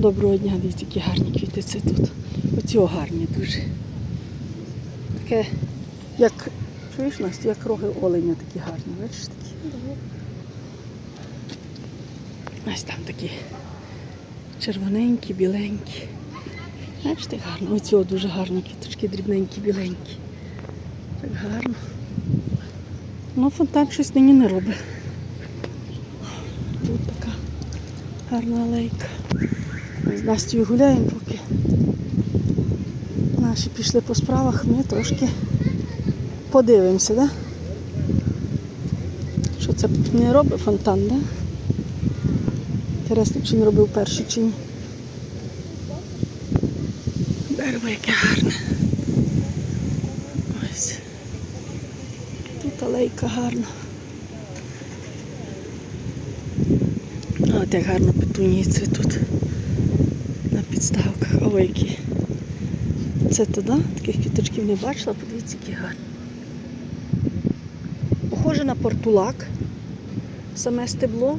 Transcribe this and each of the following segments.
Доброго дня, дивіться, які гарні квіти це тут. Оці гарні дуже. Таке, як чуєш Настя, як роги оленя такі гарні, бачиш такі? Ось там такі червоненькі, біленькі. Бачите, гарно. Оці дуже гарні квіточки, дрібненькі, біленькі. Так гарно. Ну, фонтан щось нині не робить. Тут така гарна алейка. З Настю гуляємо поки. Наші пішли по справах, ми трошки подивимося, да? Що це не робить фонтан, да? Інтересно, чи не робив перший чи ні. Дерево яке гарне. Тут алейка гарна. От як гарно петунії цвітуть на підставках. Це туди, таких квіточків не бачила, подивіться, які гарні. Похоже на портулак, саме стебло.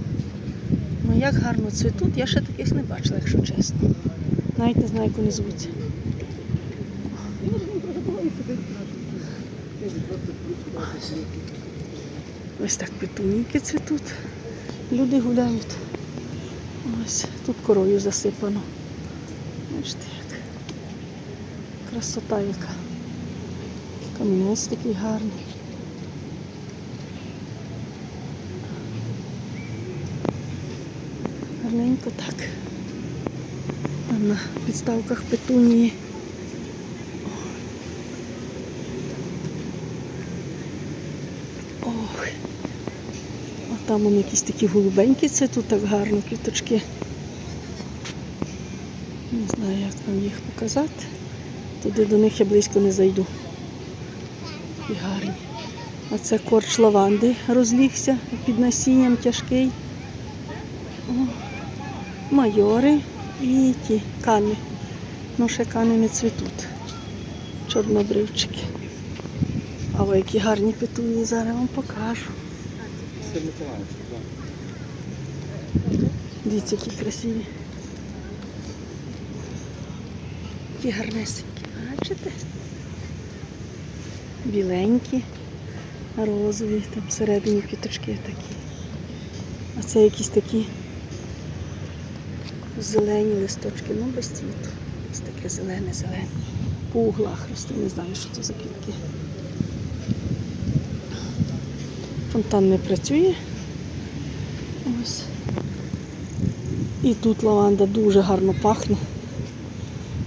Ну як гарно цвітуть, я ще таких не бачила, якщо чесно. Навіть не знаю, як вони звуться. Ось. Ось так петуніки цвітуть. Люди гуляють. Ось тут корою засипано. Бачите, як красота яка. Камінець такий гарний. Гарненько так. А на підставках петунії. Ох. А там вони якісь такі голубенькі, це тут так гарно квіточки. Не знаю, як вам їх показати. Туди до них я близько не зайду. І гарні. А це корч лаванди розлігся під насінням тяжкий. О, майори і ті кани. Ну, ще кани не цвітуть. Чорнобривчики. А ви які гарні петуні, зараз вам покажу. Дивіться, які красиві. Які гарнесенькі, бачите? Біленькі, розові, там всередині квіточки такі. А це якісь такі зелені листочки, ну без цвіту. Ось таке зелене-зелене. По углах не знаю, що це за квітки. Фонтан не працює. Ось. І тут лаванда дуже гарно пахне.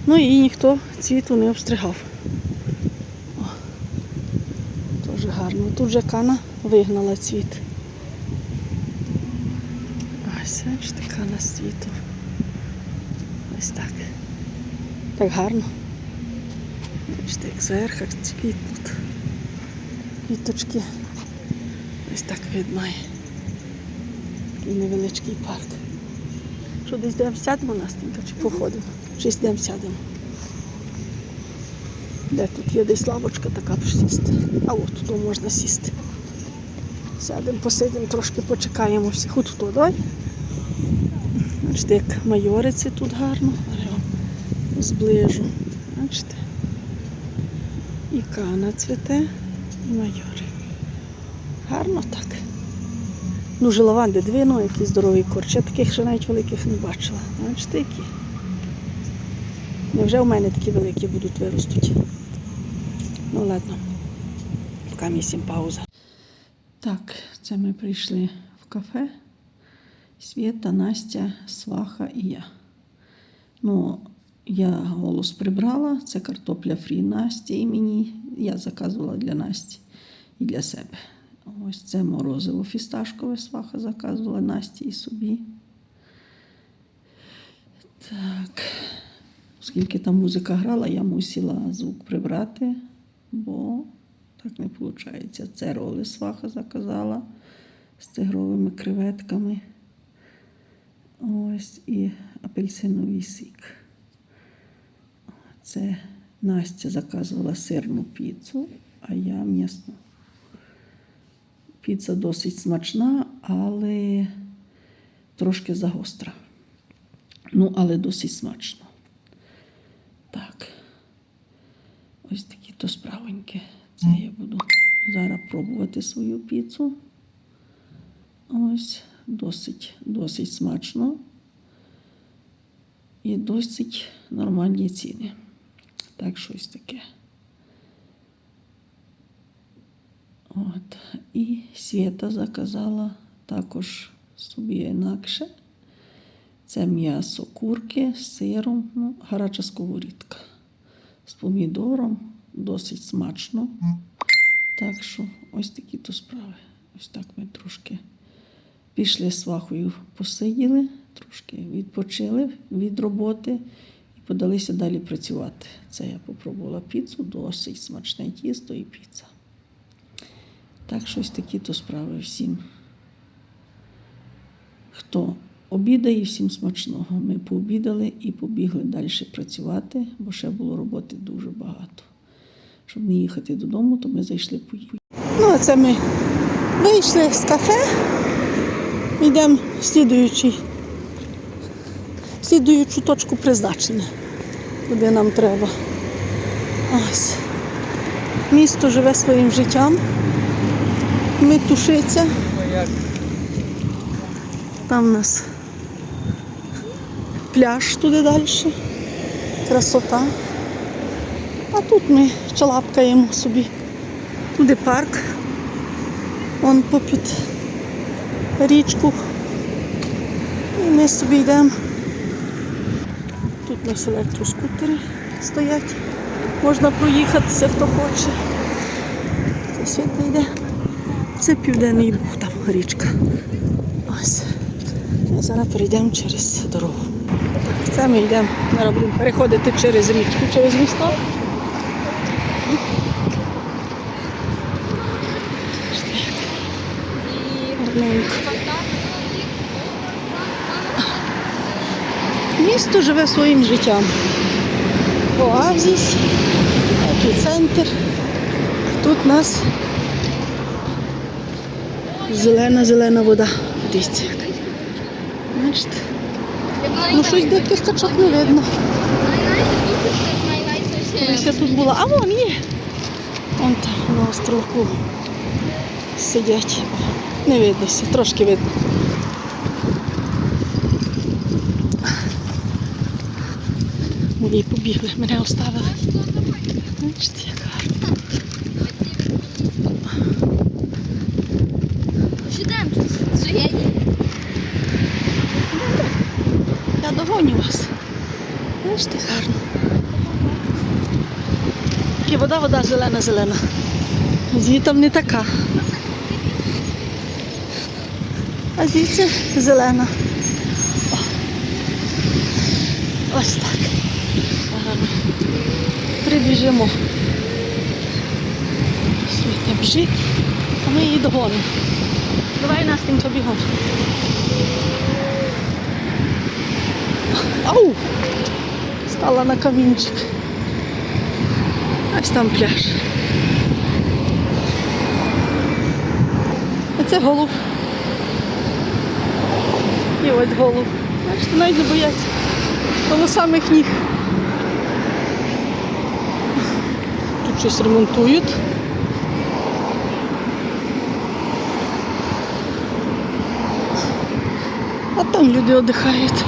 Ну і ніхто цвіту не обстригав. Дуже гарно. Тут же кана вигнала цвіт. Ось, бачите, кана з цвіту. Ось так. Так гарно. Бачите, як зверху цвітнуть. Квіточки. Ось так видно. Такий невеличкий парк. Що десь йдемо сядемо Настенька, чи походимо? Чи йдемо сядемо? Де тут є десь лавочка така сісти. А от тут можна сісти. Сядемо, посидимо, трошки почекаємо всіх. От тут, давай. Бачите, як майориці тут гарно. Зближу. Бачите? І кана цвіте, і майори. Гарно так. Дуже лаванди, дві, ну який здоровий корч. Я таких ще навіть великих не бачила. Бачите, які? Невже у мене такі великі будуть виростуть? Ну ладно, поки місім пауза. Так, це ми прийшли в кафе. Свєта, Настя, Сваха і я. Ну, я голос прибрала, це картопля фрі Насті і мені. Я заказувала для Насті і для себе. Ось це морозиво фісташкове сваха заказувала Насті і собі. Так. Оскільки там музика грала, я мусила звук прибрати, бо так не виходить. Це роли сваха заказала з тигровими креветками. Ось і апельсиновий сік. Це Настя заказувала сирну піцу, а я м'ясну. Піца досить смачна, але трошки загостра. Ну, але досить смачно. Так. Ось такі то справоньки. Це я буду зараз пробувати свою піцу. Ось, досить, досить смачно. І досить нормальні ціни. Так, щось таке. От. І Свята заказала також собі інакше. Це м'ясо курки з сиром, ну, гаряча сковорідка. З помідором, досить смачно. Так що ось такі то справи. Ось так ми трошки пішли з свахою, посиділи, трошки відпочили від роботи і подалися далі працювати. Це я попробувала піцу, досить смачне тісто і піца. Так, щось такі то справи всім. Хто обідає, всім смачного. Ми пообідали і побігли далі працювати, бо ще було роботи дуже багато. Щоб не їхати додому, то ми зайшли поїхати. Ну, а це ми вийшли з кафе, йдемо в слідуючу точку призначення, куди нам треба. Ось. Місто живе своїм життям. Ми тушиться. Там у нас пляж туди далі. Красота. А тут ми чалапкаємо собі. Туди парк. Вон попід річку. І ми собі йдемо. Тут у нас електроскутери стоять. Можна проїхатися, хто хоче. Це світло йде. Це південний бух, там річка. Ось. Зараз перейдемо через дорогу. Це ми йдемо. Зараз будемо переходити через річку, через місто. Місто живе своїм життям. Оазіс, епіцентр. Тут нас зелена-зелена вода. Дивіться. як. Бачите? Ну щось деяких качок не видно. Я тут була. А вон є. Вон там на островку сидять. Не видно все, трошки видно. Мої побігли, мене оставили. Бачите, як гарно. Сідемо, що я їду. Я догоню вас. Бачите, гарно. І вода, вода зелена-зелена. Звітом не така. А звідси зелена. О. Ось так. Гарно. Прибіжимо. Світа біжить, а ми її догонимо. Давай Настенька бігом. Ау! Стала на камінчик. Ось там пляж. А це голуб. І ось голуб. Бачите, навіть не бояться. Коло самих ніг. Тут щось ремонтують. А там люди віддихають.